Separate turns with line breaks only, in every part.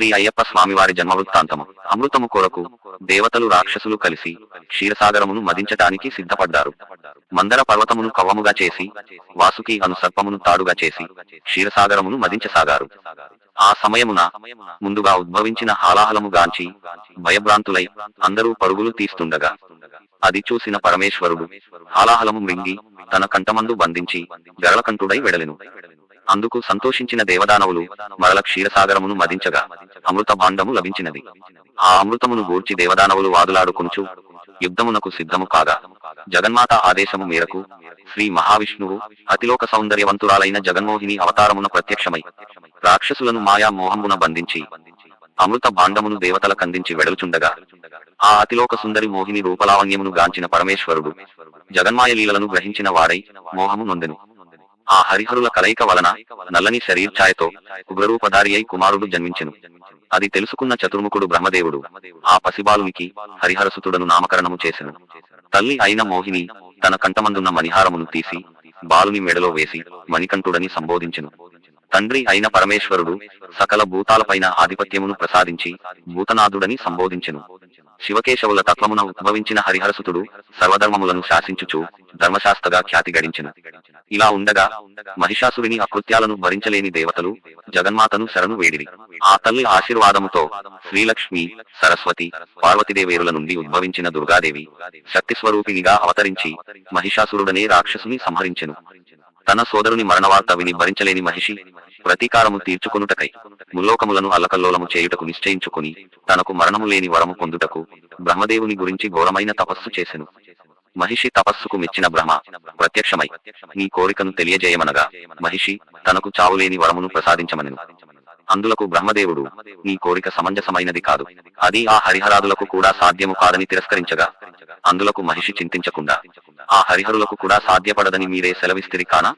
శ్రీ అయ్యప్ప స్వామివారి జన్మ వృత్తాంతము అమృతము కొరకు దేవతలు రాక్షసులు కలిసి క్షీరసాగరమును మదించటానికి సిద్ధపడ్డారు. మందర పర్వతమును కవ్వముగా చేసి వాసుకి అను సర్పమును తాడుగా చేసి క్షీరసాగరమును మదించసాగారు. ఆ సమయమున ముందుగా ఉద్భవించిన హాలాహలము గాంచి భయభ్రాంతులై అందరూ పరుగులు తీస్తుండగా అది చూసిన పరమేశ్వరుడు హాలాహలము మృంగి తన కంటమందు బంధించి గరళకంఠుడై వెడలెను. అందుకు సంతోషించిన దేవదానవులు మరల క్షీరసాగరమును మదించగా అమృత భాండము లభించినది. ఆ అమృతమును గూర్చి దేవదానవులు వాదులాడుకుంచు యుద్ధమునకు సిద్ధము కాగా జగన్మాత ఆదేశము మేరకు శ్రీ మహావిష్ణువు అతిలోక సౌందర్యవంతురాలైన జగన్మోహిని అవతారమున ప్రత్యక్షమై రాక్షసులను మాయా మోహమున బంధించి అమృత భాండమును దేవతల కందించి వెడలుచుండగా ఆ అతిలోక సుందరి మోహిని రూపలావణ్యమును గాంచిన పరమేశ్వరుడు జగన్మాయ లీలలను గ్రహించిన వాడై మోహము నొందెను. ఆ హరిహరుల కలయిక వలన నల్లని శరీర్ఛాయతో ఉగ్రరూపధారి అయి కుమారుడు జన్మించెను. అది తెలుసుకున్న చతుర్ముఖుడు బ్రహ్మదేవుడు. ఆ పసిబాలునికి హరిహరసుతుడను నామకరణము చేసెను. తల్లి అయిన మోహిని తన కంఠమందున్న మణిహారమును తీసి బాలుని మెడలో వేసి మణికంఠుడని సంబోధించెను. తండ్రి అయిన పరమేశ్వరుడు సకల భూతాలపైన ఆధిపత్యమును ప్రసాదించి భూతనాథుడని సంబోధించెను. శివకేశవుల తత్వమున ఉద్భవించిన హరిహరసుతుడు సర్వధర్మములను శాసించుచు ధర్మశాస్త్రగా ఖ్యాతి గడించెను. ఇలా ఉండగా మహిషాసురిని అకృత్యాలను భరించలేని దేవతలు జగన్మాతను శరణు వేడిరి. ఆ తల్లి ఆశీర్వాదముతో శ్రీలక్ష్మి సరస్వతి పార్వతీదేవేరుల నుండి ఉద్భవించిన దుర్గాదేవి శక్తిస్వరూపిణిగా అవతరించి మహిషాసురుడనే రాక్షసుని సంహరించెను. తన సోదరుని మరణవార్త విని భరించలేని మహిషి ప్రతీకారము తీర్చుకొనుటకై ముల్లోకములను అల్లకల్లోలము చేయుటకు నిశ్చయించుకుని తనకు మరణము లేని వరము పొందుటకు బ్రహ్మదేవుని గురించి ఘోరమైన తపస్సు చేసెను. మహిషి తపస్సుకు మెచ్చిన బ్రహ్మ. ప్రత్యక్షమై నీ కోరికను తెలియజేయమనగా మహిషి తనకు చావులేని వరమును ప్రసాదించమని అందులకు బ్రహ్మదేవుడు నీ కోరిక సమంజసమైనది కాదు. అది ఆ హరిహరాదులకు కూడా సాధ్యము కాదని తిరస్కరించగా అందులకు మహిషి చింతించకుండా ఆ హరిహరులకు కూడా సాధ్యపడదని మీరే సెలవిస్తిరి కాన?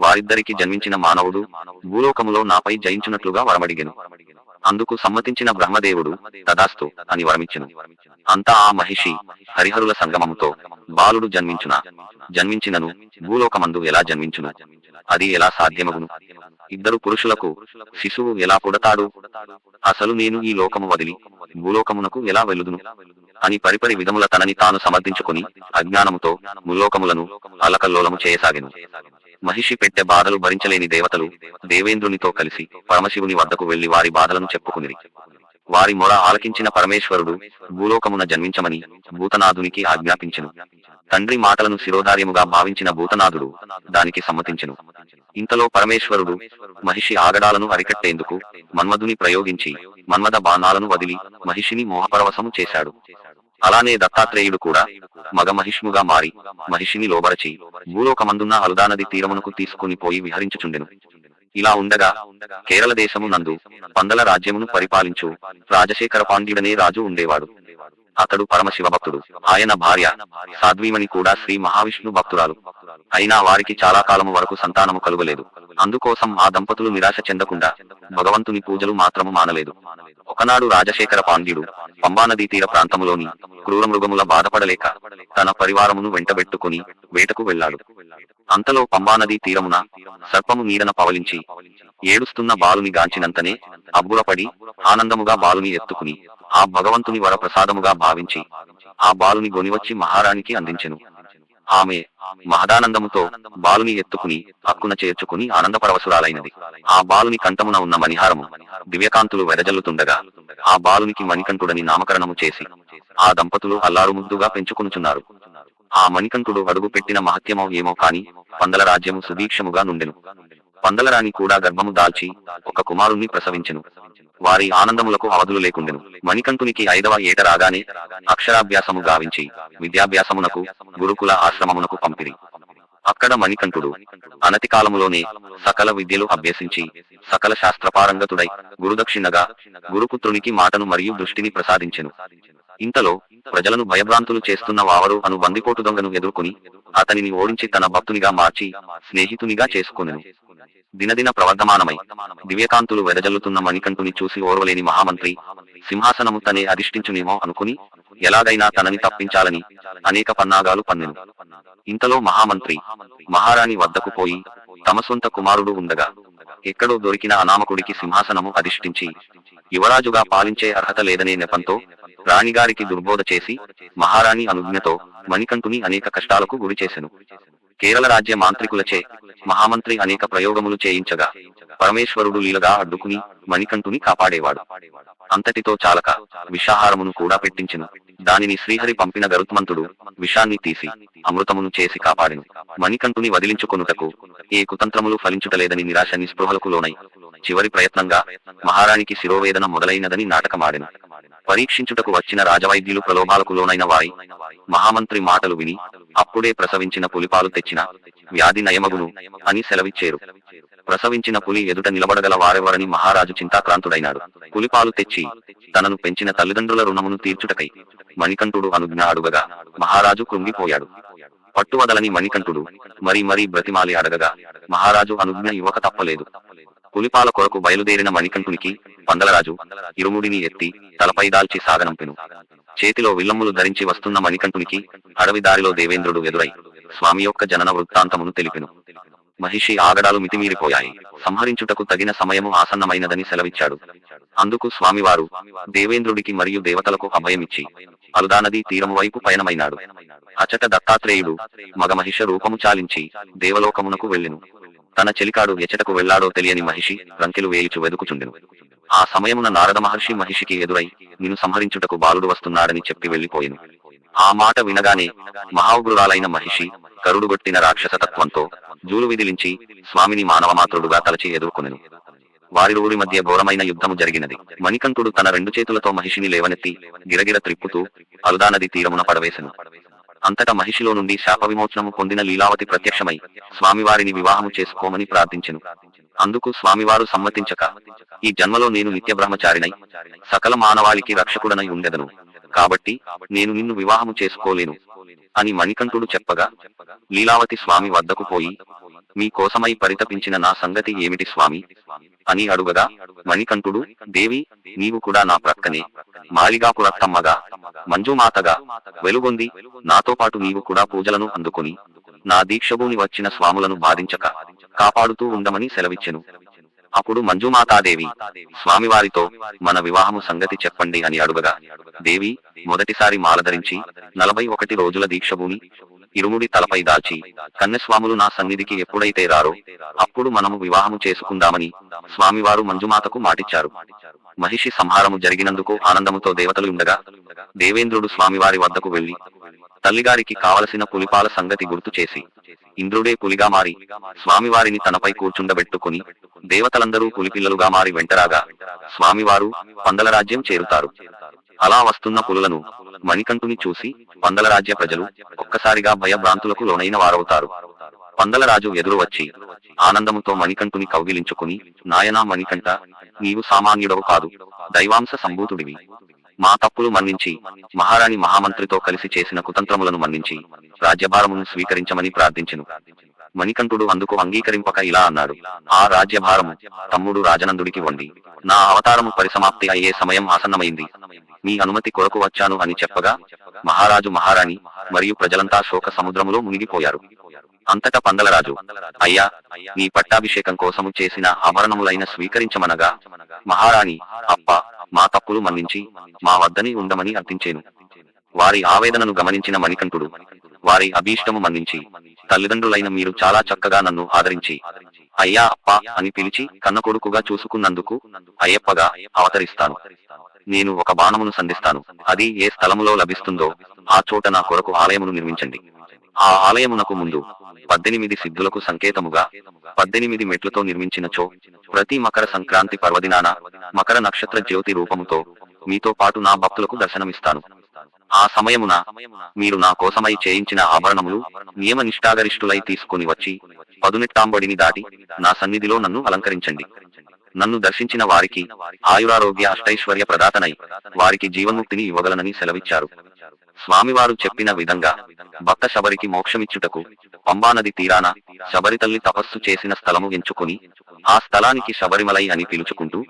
వారిద్దరికి జన్మించిన మానవుడు భూలోకములో నాపై జయించున్నట్లుగా వరమడిగెను. అందుకు సమ్మతించిన బ్రహ్మదేవుడు తదాస్తు అని వరమిచ్చును. అంతా ఆ మహిషి హరిహరుల సంగమముతో బాలుడు జన్మించున? జన్మించినను భూలోకమందు ఎలా జన్మించును? అది ఎలా సాధ్యమగును? ఇద్దరు పురుషులకు శిశువు ఎలా పుడతాడు? అసలు నేను ఈ లోకము వదిలి భూలోకమునకు ఎలా వెలుదును అని పరిపరి విధముల తనని తాను సమర్థించుకొని అజ్ఞానముతో ముల్లోకములను అలకల్లోలము చేయసాగెను. మహిషి పెట్టె బాధలు భరించలేని దేవతలు దేవేంద్రునితో కలిసి పరమశివుని వద్దకు వెళ్ళి వారి బాధలను చెప్పుకుని వారి మొర ఆలకించిన పరమేశ్వరుడు భూలోకమున జన్మించమని భూతనాథునికి ఆజ్ఞాపించను. తండ్రి మాటలను శిరోధార్యముగా భావించిన భూతనాథుడు దానికి సమ్మతించను. ఇంతలో పరమేశ్వరుడు మహిషి ఆగడాలను అరికట్టేందుకు మన్మధుని ప్రయోగించి మన్మద బాణాలను వదిలి మహిషిని మోహపరవశము చేశాడు. అలానే దత్తాత్రేయుడు కూడా మగ మహిష్ముగా మారి మహిషిని లోబరచి భూలోకమందున్న అలుదానది తీరమునకు తీసుకుని పోయి విహరించుచుండెను. ఇలా ఉండగా కేరళ దేశము నందు పందల రాజ్యమును పరిపాలించు రాజశేఖర పాండ్యుడనే రాజు ఉండేవాడు. అతడు పరమశివ భక్తుడు. ఆయన భార్య సాధ్వీమణి కూడా శ్రీ మహావిష్ణు భక్తురాలు. అయినా వారికి చాలా కాలము వరకు సంతానము కలుగలేదు. అందుకోసం ఆ దంపతులు నిరాశ చెందకుండా భగవంతుని పూజలు మాత్రము మానలేదు. ఒకనాడు రాజశేఖర పాండ్యుడు పంబానదీ తీర ప్రాంతములోని క్రూర మృగముల బాధపడలేక తన పరివారమును వెంటబెట్టుకుని వేటకు వెళ్ళాడు. అంతలో పంబానదీ తీరమున సర్పము నీడన పవలించి ఏడుస్తున్న బాలుని గాంచినంతనే అబ్బురపడి ఆనందముగా బాలుని ఎత్తుకుని ఆ భగవంతుని వర ప్రసాదముగా భావించి ఆ బాలుని గొనివచ్చి మహారాణికి అందించెను. ఆమె మహదానందముతో బాలుని ఎత్తుకుని అక్కున చేర్చుకుని ఆనందపరవశురాలైనది. ఆ బాలుని కంఠమున ఉన్న మణిహారము దివ్యకాంతులు వెదజల్లుతుండగా ఆ బాలునికి మణికంఠుడని నామకరణము చేసి ఆ దంపతులు అల్లారు ముద్దుగా పెంచుకునుచున్నారు. ఆ మణికంఠుడు అడుగు పెట్టిన మహత్యమో ఏమో కాని పందల రాజ్యము సుదీక్షముగా నుండెను. పందలరాణి కూడా గర్భము దాల్చి ఒక కుమారుణ్ణి ప్రసవించెను. వారి ఆనందములకు అవధులు లేకుండెను. మణికంఠునికి ఐదవ ఏట రాగానే అక్షరాభ్యాసము గావించి విద్యాభ్యాసమునకు గురుకుల ఆశ్రమమునకు పంపిరి. అక్కడ మణికంఠుడు అనతి కాలములోనే సకల విద్యలు అభ్యసించి సకల శాస్త్రపారంగతుడై గురుదక్షిణగా గురుపుత్రునికి మాటను మరియు దృష్టిని ప్రసాదించెను. ఇంతలో ప్రజలను భయభ్రాంతులు చేస్తున్న వావరు అను బందికోటు దొంగను ఎదుర్కొని అతనిని ఓడించి తన భక్తునిగా మార్చి స్నేహితునిగా చేసుకొనెను. దినదిన ప్రవర్ధమానమై దివ్యకాంతులు వెదజల్లుతున్న మణికంఠుని చూసి ఓర్వలేని మహామంత్రి సింహాసనము తనే అధిష్ఠించునేమో అనుకుని ఎలాగైనా తనని తప్పించాలని అనేక పన్నాగాలు పన్నెను. ఇంతలో మహామంత్రి మహారాణి వద్దకు పోయి తమ సొంత కుమారుడు ఉండగా ఎక్కడో దొరికిన అనామకుడికి సింహాసనము అధిష్ఠించి యువరాజుగా పాలించే అర్హత లేదనే నెపంతో రాణిగారికి దుర్బోధ చేసి మహారాణి అనుజ్ఞతో మణికంఠుని అనేక కష్టాలకు గురి చేసెను కేరళ రాజ్య మాంత్రికులచే మహామంత్రి అనేక ప్రయోగములు చేయించగా పరమేశ్వరుడు లీలగా అడ్డుకుని మణికంఠుని కాపాడేవాడు. అంతటితో చాలక విషాహారమును కూడా పెట్టించిన. దానిని శ్రీహరి పంపిన గరుత్మంతుడు విషాన్ని తీసి అమృతమును చేసి కాపాడిను. మణికంఠుని వదిలించుకొనుటకు ఏ కుతంత్రములు ఫలించుటలేదని నిరాశ నిస్పృహలకు లోనై చివరి ప్రయత్నంగా మహారాణికి శిరోవేదన మొదలైనదని నాటకమాడెను. పరీక్షించుటకు వచ్చిన రాజవైద్యులు ప్రలోభాలకు లోనైన వారి మహామంత్రి మాటలు విని అప్పుడే ప్రసవించిన పులిపాలు తెచ్చిన వ్యాధి నయమగును అని సెలవిచ్చేరు. ప్రసవించిన పులి ఎదుట నిలబడగల వారెవరని మహారాజు చింతాక్రాంతుడైనాడు. పులిపాలు తెచ్చి తనను పెంచిన తల్లిదండ్రుల రుణమును తీర్చుటకై మణికంఠుడు అనుజ్ఞ అడుగగా మహారాజు కృంగిపోయాడు. పట్టువదలని మణికంఠుడు మరి మరీ బ్రతిమాలి అడగగా మహారాజు అనుజ్ఞ ఇవ్వక తప్పలేదు. పులిపాల కొరకు బయలుదేరిన మణికంఠునికి పందలరాజు ఇరుముడిని ఎత్తి తలపై దాల్చి సాగనంపెను చేతిలో విల్లమ్ములు ధరించి వస్తున్న మణికంఠునికి అడవి దారిలో దేవేంద్రుడు ఎదురై స్వామి యొక్క జనన వృత్తాంతమును తెలిపెను. మహిషి ఆగడాలు మితిమీరిపోయాయి. సంహరించుటకు తగిన సమయము ఆసన్నమైనదని సెలవిచ్చాడు. అందుకు స్వామివారు దేవేంద్రుడికి మరియు దేవతలకు అభయమిచ్చి అలుదా నది తీరము వైపు పయనమైనాడు. అచట దత్తాత్రేయుడు మగ మహిష రూపము చాలించి దేవలోకమునకు వెళ్ళెను. తన చెలికాడు ఎచ్చటకు వెళ్ళాడో తెలియని మహిషి రంకెలు వేయుచు వెదుకుచుండెను. ఆ సమయమున నారద మహర్షి మహిషికి ఎదురై నిన్ను సంహరించుటకు బాలుడు వస్తున్నాడని చెప్పి వెళ్ళిపోయింది ఆ మాట వినగానే మహాఉగ్రురాలైన మహిషి కరుడుగొట్టిన రాక్షస తత్వంతో జూలు విదిలించి స్వామిని మానవమాతృడుగా తలచి ఎదుర్కొనెను. వారిరువురి మధ్య ఘోరమైన యుద్ధము జరిగినది. మణికంఠుడు తన రెండు చేతులతో మహిషిని లేవనెత్తి గిరగిర త్రిప్పుతూ అలుదా నది తీరమున పడవేశను అంతటా మహిషిలో నుండి శాప విమోచనము పొందిన లీలావతి ప్రత్యక్షమై స్వామివారిని వివాహము చేసుకోమని ప్రార్థించెను. అందుకు స్వామివారు సమ్మతించక ఈ జన్మలో నేను నిత్య బ్రహ్మచారినై సకల మానవాళికి రక్షకుడనై ఉండెదను. కాబట్టి నేను నిన్ను వివాహము చేసుకోలేను అని మణికంఠుడు చెప్పగా లీలావతి స్వామి వద్దకు పోయి మీ కోసమై పరితపించిన నా సంగతి ఏమిటి స్వామి? అని అడుగగా మణికంఠుడు దేవి నీవు కూడా నా ప్రక్కనే. మాలిగాపురత్తమ్మగా మంజుమాతగా. వెలుగొంది. నాతో పాటు నీవు కూడా పూజలను అందుకుని. నా దీక్షభూని వచ్చిన స్వాములను బాధించక. కాపాడుతూ ఉండమని సెలవిచ్చెను. అప్పుడు మంజుమాతాదేవి స్వామివారితో మన వివాహము సంగతి చెప్పండి అని అడుగగా దేవి మొదటిసారి మాలధరించి నలభై ఒకటి రోజుల దీక్షభూమి ఇరుముడి తలపై దాల్చి కన్యస్వాములు నా సన్నిధికి ఎప్పుడైతే రారో అప్పుడు మనము వివాహము చేసుకుందామని స్వామివారు మంజుమాతకు మాటిచ్చారు. మహిషి సంహారము జరిగినందుకు ఆనందముతో దేవతలు ఉండగా దేవేంద్రుడు స్వామివారి వద్దకు వెళ్ళి తల్లిగారికి కావలసిన పులిపాల సంగతి గుర్తు చేసి ఇంద్రుడే పులిగా మారి స్వామివారిని తనపై కూర్చుండబెట్టుకుని దేవతలందరూ పులిపిల్లలుగా మారి వెంటరాగా స్వామివారు పందల రాజ్యం చేరుతారు. అలా వస్తున్న పులులను మణికంఠుని చూసి పందల రాజ్య ప్రజలు ఒక్కసారిగా భయభ్రాంతులకు లోనైన వారవుతారు. పందలరాజు ఎదురు వచ్చి ఆనందముతో మణికంఠుని కౌగిలించుకుని నాయనా మణికంఠ నీవు సామాన్యుడవు కాదు దైవాంశ సంభూతుడివి. మా తప్పులు మన్నించి మహారాణి మహామంత్రితో కలిసి చేసిన కుతంత్రములను మన్నించి రాజ్యభారమును స్వీకరించమని ప్రార్థించెను. మణికంఠుడు అందుకు అంగీకరింపక ఇలా అన్నాడు ఆ రాజ్యభారము తమ్ముడు రాజనందుడికి వండి నా అవతారము పరిసమాప్తి అయ్యే సమయం ఆసన్నమైంది. మీ అనుమతి కొరకు వచ్చాను అని చెప్పగా మహారాజు మహారాణి మరియు ప్రజలంతా శోక సముద్రములో మునిగిపోయారు. అంతటా పందలరాజు అయ్యా నీ పట్టాభిషేకం కోసము చేసిన ఆభరణములైన స్వీకరించమనగా మహారాణి అప్ప మా తప్పులు మన్నించి మా వద్దని ఉండమని అర్థించేను. వారి ఆవేదనను గమనించిన మణికంఠుడు వారి అభీష్టము మన్నించి తల్లిదండ్రులైన మీరు చాలా చక్కగా నన్ను ఆదరించి అయ్యా అప్ప అని పిలిచి కన్న కొడుకుగా చూసుకున్నందుకు అయ్యప్పగా అవతరిస్తాను. నేను ఒక బాణమును సంధిస్తాను. అది ఏ స్థలములో లభిస్తుందో ఆ చోట నా కొరకు ఆలయమును నిర్మించండి. ఆ ఆలయమునకు ముందు పద్దెనిమిది సిద్ధులకు సంకేతముగా పద్దెనిమిది మెట్లతో నిర్మించిన చో ప్రతి మకర సంక్రాంతి పర్వదినాన మకర నక్షత్ర జ్యోతి రూపముతో మీతో పాటు నా భక్తులకు దర్శనమిస్తాను. ఆ సమయమున మీరు నా కోసమై చేయించిన ఆభరణములు నియమ నిష్ఠాగరిష్ఠులై తీసుకుని వచ్చి పదునెట్టాంబడిని దాటి నా సన్నిధిలో నన్ను అలంకరించండి. నన్ను దర్శించిన వారికి ఆయురారోగ్య అష్టైశ్వర్య ప్రదాతనై వారికి జీవన్ముక్తిని ఇవ్వగలనని సెలవిచ్చారు. స్వామివారు చెప్పిన విధంగా భక్త శబరికి మోక్షమిచ్చుటకు పంబానది తీరాన శబరి తల్లి తపస్సు చేసిన స్థలము ఎంచుకుని ఆ స్థలానికి శబరిమలై అని పిలుచుకుంటూ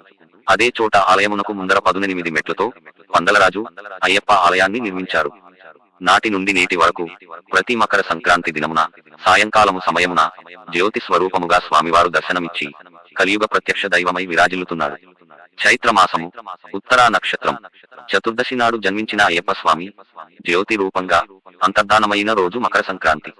అదే చోట ఆలయమునకు ముందర పదునెనిమిది మెట్లతో పందలరాజు అయ్యప్ప ఆలయాన్ని నిర్మించారు. నాటి నుండి నేటి వరకు ప్రతి మకర సంక్రాంతి దినమున సాయంకాలము సమయమున జ్యోతి స్వరూపముగా స్వామివారు దర్శనమిచ్చి కలియుగ ప్రత్యక్ష దైవమై విరాజిల్లుతున్నారు. చైత్రమాసము ఉత్తరా నక్షత్రం. చతుర్దశి నాడు జన్మించిన అయ్యప్ప స్వామి జ్యోతి రూపంగా అంతర్ధానమైన రోజు మకర సంక్రాంతి.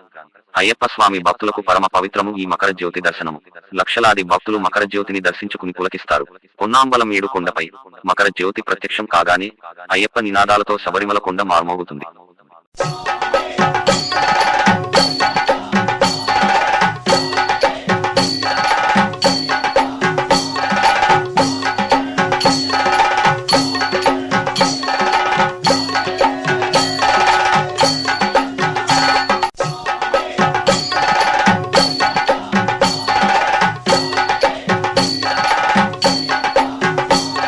అయ్యప్ప స్వామి భక్తులకు పరమ పవిత్రము ఈ మకర జ్యోతి దర్శనము. లక్షలాది భక్తులు మకర జ్యోతిని దర్శించుకుని పులకిస్తారు. పొన్నాంబలం ఏడు కొండపై మకర జ్యోతి ప్రత్యక్షం కాగానే అయ్యప్ప నినాదాలతో శబరిమల కొండ మార్మోగుతుంది.